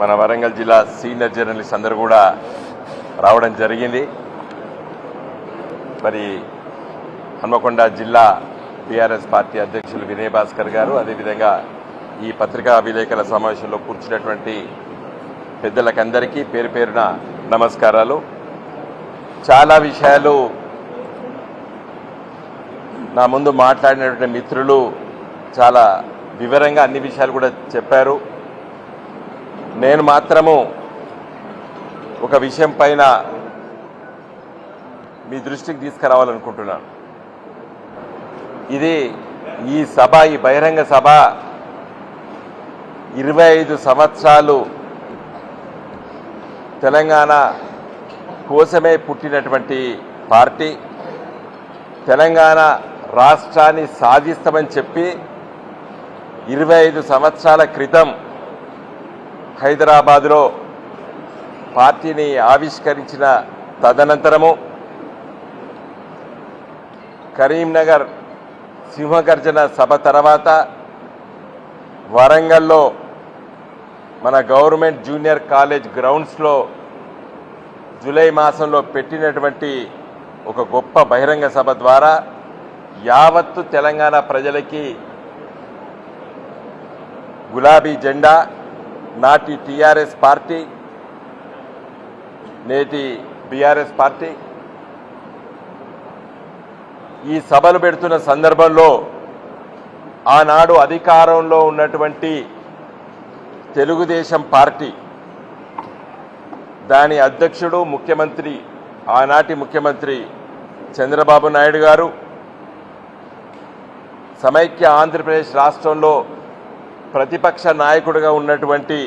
మన వరంగల్ జిల్లా senior journalist అందరూ కూడా రావడం జరిగింది. మరి హన్మకొండ జిల్లా టీఆర్ఎస్ పార్టీ అధ్యక్షులు వినయ్ భాస్కర్ గారు అదేవిధంగా ఈ పత్రికా విలేకరుల సమావేశంలో కూర్చున్నటువంటి పెద్దలకందరికీ పేరు పేరున నమస్కారాలు. చాలా విషయాలు నా ముందు మాట్లాడినటువంటి మిత్రులు చాలా వివరంగా అన్ని విషయాలు కూడా చెప్పారు. నేను మాత్రము ఒక విషయం పైన మీ దృష్టికి తీసుకురావాలనుకుంటున్నాను. ఇది ఈ సభ ఈ బహిరంగ సభ ఇరవై ఐదు సంవత్సరాలు తెలంగాణ కోసమే పుట్టినటువంటి పార్టీ. తెలంగాణ రాష్ట్రాన్ని సాధిస్తామని చెప్పి ఇరవై ఐదు సంవత్సరాల క్రితం హైదరాబాదులో పార్టీని ఆవిష్కరించిన తదనంతరము కరీంనగర్ సింహగర్జన సభ తర్వాత వరంగల్లో మన గవర్నమెంట్ జూనియర్ కాలేజ్ గ్రౌండ్స్లో జూలై మాసంలో పెట్టినటువంటి ఒక గొప్ప బహిరంగ సభ ద్వారా యావత్తు తెలంగాణ ప్రజలకి గులాబీ జెండా నాటి టీఆర్ఎస్ పార్టీ నేటి బీఆర్ఎస్ పార్టీ ఈ సభలు పెడుతున్న సందర్భంలో ఆనాడు అధికారంలో ఉన్నటువంటి తెలుగుదేశం పార్టీ దాని అధ్యక్షుడు ముఖ్యమంత్రి ఆనాటి ముఖ్యమంత్రి చంద్రబాబు నాయుడు గారు సమైక్య ఆంధ్రప్రదేశ్ రాష్ట్రంలో ప్రతిపక్ష నాయకుడిగా ఉన్నటువంటి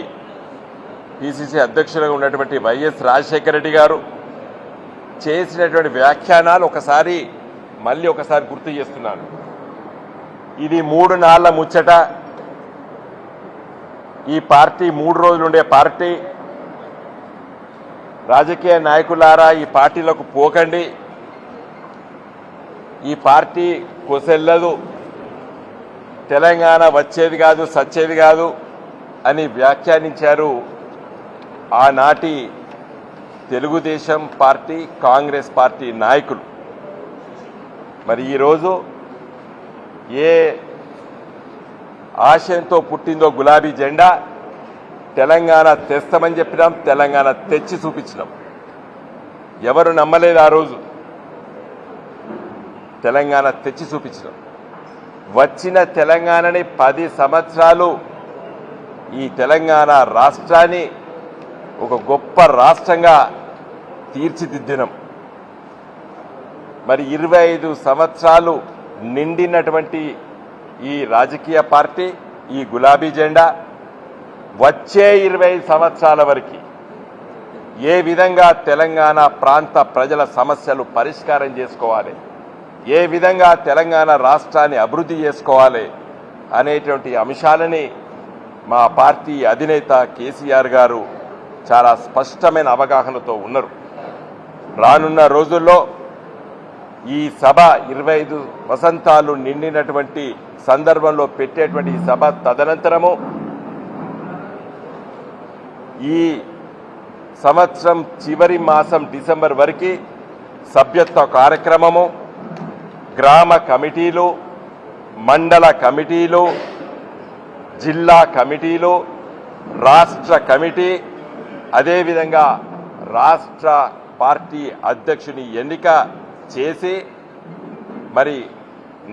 పిసిసి అధ్యక్షులుగా ఉన్నటువంటి వైఎస్ రాజశేఖర రెడ్డి గారు చేసినటువంటి వ్యాఖ్యానాలు ఒకసారి మళ్ళీ ఒకసారి గుర్తు చేస్తున్నాను. ఇది మూడు నాళ్ళ ముచ్చట. ఈ పార్టీ మూడు రోజులుండే పార్టీ. రాజకీయ నాయకులారా ఈ పార్టీలకు పోకండి. ఈ పార్టీ కొసెల్లదు. తెలంగాణ వచ్చేది కాదు సచ్చేది కాదు అని వ్యాఖ్యానించారు ఆనాటి తెలుగుదేశం పార్టీ కాంగ్రెస్ పార్టీ నాయకులు. మరి ఈరోజు ఏ ఆశయంతో పుట్టిందో గులాబీ జెండా తెలంగాణ తెస్తామని చెప్పినాం తెలంగాణ తెచ్చి చూపించినాం. ఎవరు నమ్మలేదు ఆ రోజు. తెలంగాణ తెచ్చి చూపించినాం. వచ్చిన తెలంగాణని పది సంవత్సరాలు ఈ తెలంగాణ రాష్ట్రాన్ని ఒక గొప్ప రాష్ట్రంగా తీర్చిదిద్దినం. మరి ఇరవై ఐదు సంవత్సరాలు నిండినటువంటి ఈ రాజకీయ పార్టీ ఈ గులాబీ జెండా వచ్చే ఇరవై సంవత్సరాల వరకు ఏ విధంగా తెలంగాణ ప్రాంత ప్రజల సమస్యలు పరిష్కారం చేసుకోవాలి? ఏ విధంగా తెలంగాణ రాష్ట్రాన్ని అభివృద్ధి చేసుకోవాలి అనేటువంటి అంశాలని మా పార్టీ అధినేత కేసీఆర్ గారు చాలా స్పష్టమైన అవగాహనతో ఉన్నారు. రానున్న రోజుల్లో ఈ సభ ఇరవై ఐదు వసంతాలు నిండినటువంటి సందర్భంలో పెట్టేటువంటి ఈ సభ తదనంతరము ఈ సంవత్సరం చివరి మాసం డిసెంబర్ వరకు సభ్యత్వ కార్యక్రమము గ్రామ కమిటీలు మండల కమిటీలు జిల్లా కమిటీలు రాష్ట్ర కమిటీ అదేవిధంగా రాష్ట్ర పార్టీ అధ్యక్షుని ఎన్నిక చేసి మరి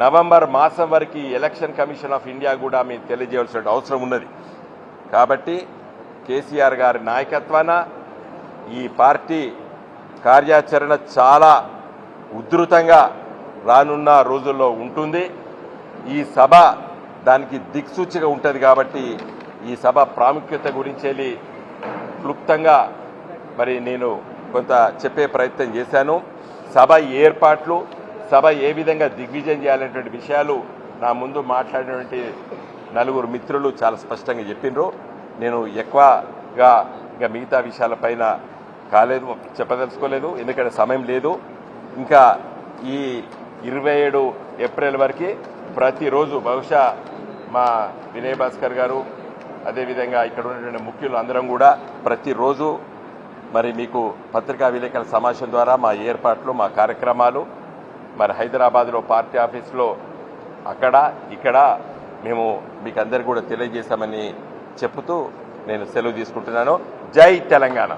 నవంబర్ మాసం వరకు ఎలక్షన్ కమిషన్ ఆఫ్ ఇండియా కూడా మేము తెలియజేయాల్సిన అవసరం ఉన్నది. కాబట్టి కేసీఆర్ గారి నాయకత్వాన ఈ పార్టీ కార్యాచరణ చాలా ఉధృతంగా రానున్న రోజుల్లో ఉంటుంది. ఈ సభ దానికి దిక్సూచిగా ఉంటుంది కాబట్టి ఈ సభ ప్రాముఖ్యత గురించి క్లుప్తంగా మరి నేను కొంత చెప్పే ప్రయత్నం చేశాను. సభ ఏర్పాట్లు సభ ఏ విధంగా దిగ్విజయం చేయాలనేటువంటి విషయాలు నా ముందు మాట్లాడినటువంటి నలుగురు మిత్రులు చాలా స్పష్టంగా చెప్పిండ్రు నేను ఎక్కువగా ఇంకా మిగతా విషయాలపైన కాలేదు చెప్పదలుచుకోలేదు ఎందుకంటే సమయం లేదు. ఇంకా ఈ ఇరవై ఏడు ఏప్రిల్ వరకు ప్రతిరోజు బహుశా మా వినయ్ భాస్కర్ గారు అదేవిధంగా ఇక్కడ ఉన్నటువంటి ముఖ్యులు అందరం కూడా ప్రతిరోజు మరి మీకు పత్రికా విలేకరుల సమావేశం ద్వారా మా ఏర్పాట్లు మా కార్యక్రమాలు మరి హైదరాబాద్లో పార్టీ ఆఫీస్లో అక్కడ ఇక్కడ మేము మీకు అందరు కూడా తెలియజేశామని చెప్తూ నేను సెలవు తీసుకుంటున్నాను. జై తెలంగాణ.